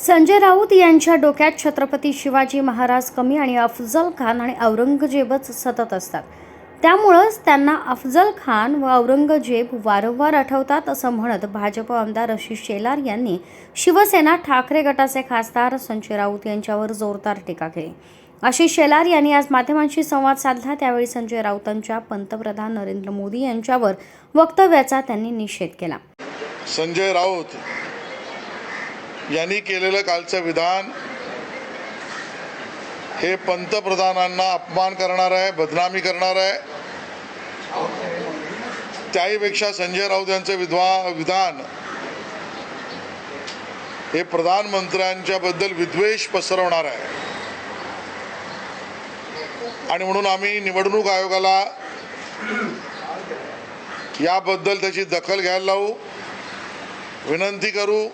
संजय राऊत यांच्या डोक्यात छत्रपती शिवाजी महाराज कमी आणि अफजल खान आणि औरंगजेबच सतत असतात. त्यामुळंच त्यांना अफजल खान व औरंगजेब वारंवार आठवतात असं म्हणत भाजप आमदार आशिष शेलार यांनी शिवसेना ठाकरे गटाचे खासदार संजय राऊत यांच्यावर जोरदार टीका केली. आशिष शेलार यांनी आज माध्यमांशी संवाद साधला. त्यावेळी संजय राऊतांच्या पंतप्रधान नरेंद्र मोदी यांच्यावर वक्तव्याचा त्यांनी निषेध केला. संजय राऊत यांनी केलेलं कालचं विधान हे पंतप्रधानांना अपमान करणार आहे बदनामी करणार आहे. त्याहीपेक्षा संजय राऊत यांचं विद्वा विधान हे प्रधानमंत्र्यांच्या बद्दल विद्वेष पसरवणार आहे. आणि म्हणून आम्ही निवडणूक आयोगाला याबद्दल त्याची दखल घ्यायला लावू. विनंती करू.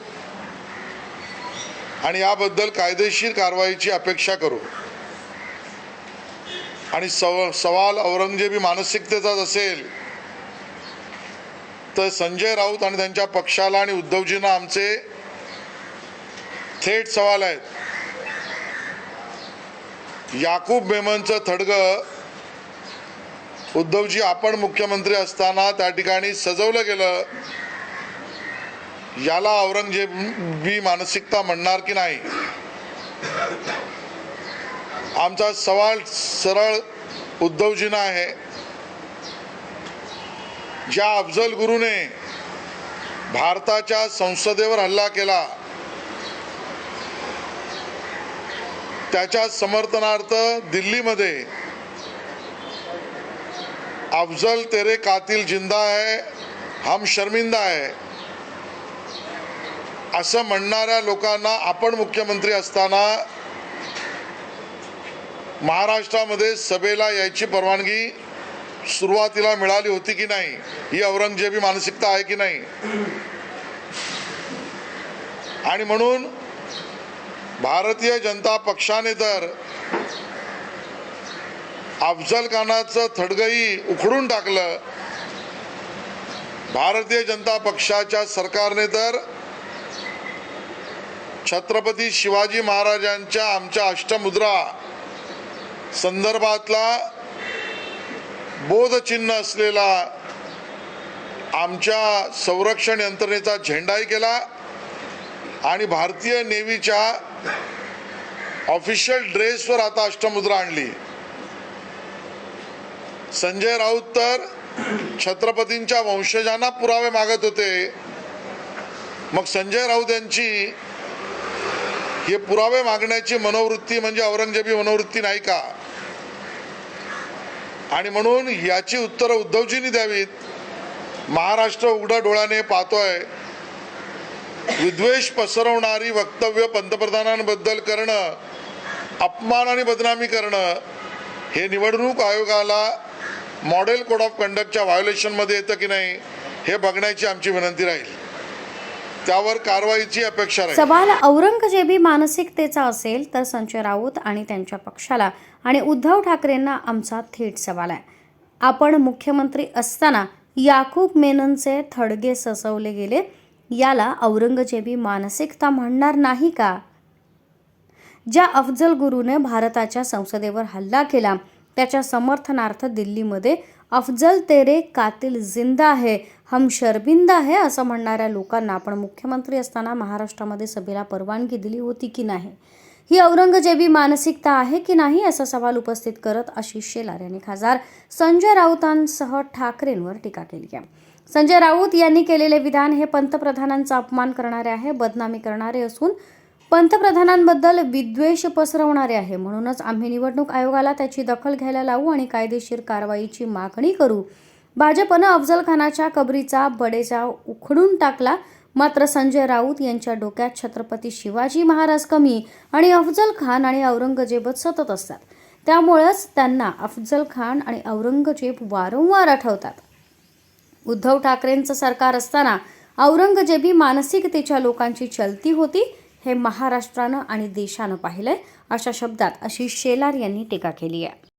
आणि याबद्दल कायदेशीर कारवाईची अपेक्षा करू. आणि सव सवाल औरंगजेबी मानसिकतेचाच असेल तर संजय राऊत आणि त्यांच्या पक्षाला आणि उद्धवजींना आमचे थेट सवाल आहेत. याकूब मेमनचं थडगं उद्धवजी आपण मुख्यमंत्री असताना त्या ठिकाणी सजवलं गेलं. याला औरंगजेबी मानसिकता म्हणणार की नाही? आमचा सवाल सरळ उद्धवजींना आहे. ज्या अफजल गुरुने भारताच्या संसदेवर हल्ला केला त्याच्या समर्थनार्थ दिल्लीमध्ये अफजल तेरे कातिल जिंदा है हम शर्मिंदा है. असं म्हणणाऱ्या लोकांना आपण मुख्यमंत्री असताना महाराष्ट्रामध्ये सभेला यायची परवानगी सुरुवातीला मिळाली होती की नाही ही औरंगजेबी मानसिकता आहे की नाही? आणि म्हणून भारतीय जनता पक्षाने तर अफजल खानाचं थडगही उखडून टाकलं. भारतीय जनता पक्षाच्या सरकारने तर छत्रपती शिवाजी महाराजांच्या आमच्या अष्टमुद्रा संदर्भातला बोधचिन्ह असलेला आमच्या संरक्षण यंत्रणेचा झेंडाही केला आणि भारतीय नेव्हीच्या ऑफिशियल ड्रेसवर आता अष्टमुद्रा आणली. संजय राऊत तर छत्रपतींच्या वंशजांना पुरावे मागत होते. मग संजय राऊत यांची हे पुरावे मागण्याची मनोवृत्ती म्हणजे औरंगजेबी मनोवृत्ती नाही का? आणि म्हणून याची उत्तरं उद्धवजींनी द्यावीत. महाराष्ट्र उघड्या डोळ्याने पाहतोय. विद्वेष पसरवणारी वक्तव्य पंतप्रधानांबद्दल करणं अपमान आणि बदनामी करणं हे निवडणूक आयोगाला मॉडेल कोड ऑफ कंडक्टच्या व्हायोलेशनमध्ये येतं की नाही हे बघण्याची आमची विनंती राहील. त्यावर कारवाईची अपेक्षा राहील. सवाल औरंगजेबी मानसिकतेचा असेल तर संजय राऊत आणि त्यांच्या पक्षाला आणि उद्धव ठाकरेंना आमचा थेट सवाल आहे. आपण मुख्यमंत्री असताना याकूब मेननचे थडगे ससवले गेले. याला औरंगजेबी मानसिकता म्हणणार नाही का? ज्या अफजल गुरुने भारताच्या संसदेवर हल्ला केला त्याच्या समर्थनार्थ दिल्लीमध्ये अफजल तेरे कातिल जिंदा आहे हम शर्बिंदा आहे असं म्हणणाऱ्या लोकांना आपण मुख्यमंत्री असताना महाराष्ट्रामध्ये सभेला परवानगी दिली होती की नाही? ही औरंगजेबी मानसिकता आहे की नाही असा सवाल उपस्थित करत आशिष शेलार यांनी खासदार संजय राऊतांसह ठाकरेंवर टीका केली आहे. संजय राऊत यांनी केलेले विधान हे पंतप्रधानांचा अपमान करणारे आहे बदनामी करणारे असून पंतप्रधानांबद्दल विद्वेष पसरवणारे आहे. म्हणूनच आम्ही निवडणूक आयोगाला त्याची दखल घ्यायला लावू आणि कायदेशीर कारवाईची मागणी करू. भाजपनं अफजल खानाच्या कबरीचा बडेजा उखडून टाकला. मात्र संजय राऊत यांच्या डोक्यात छत्रपती शिवाजी महाराज कमी आणि अफजल खान आणि औरंगजेबच सतत असतात. त्यामुळेच त्यांना अफजल खान आणि औरंगजेब वारंवार आठवतात. उद्धव ठाकरेंचं सरकार असताना औरंगजेबी मानसिकतेच्या लोकांची चलती होती. हे महाराष्ट्रानं आणि देशानं पाहिलंय. अशा शब्दात आशिष शेलार यांनी टीका केली आहे.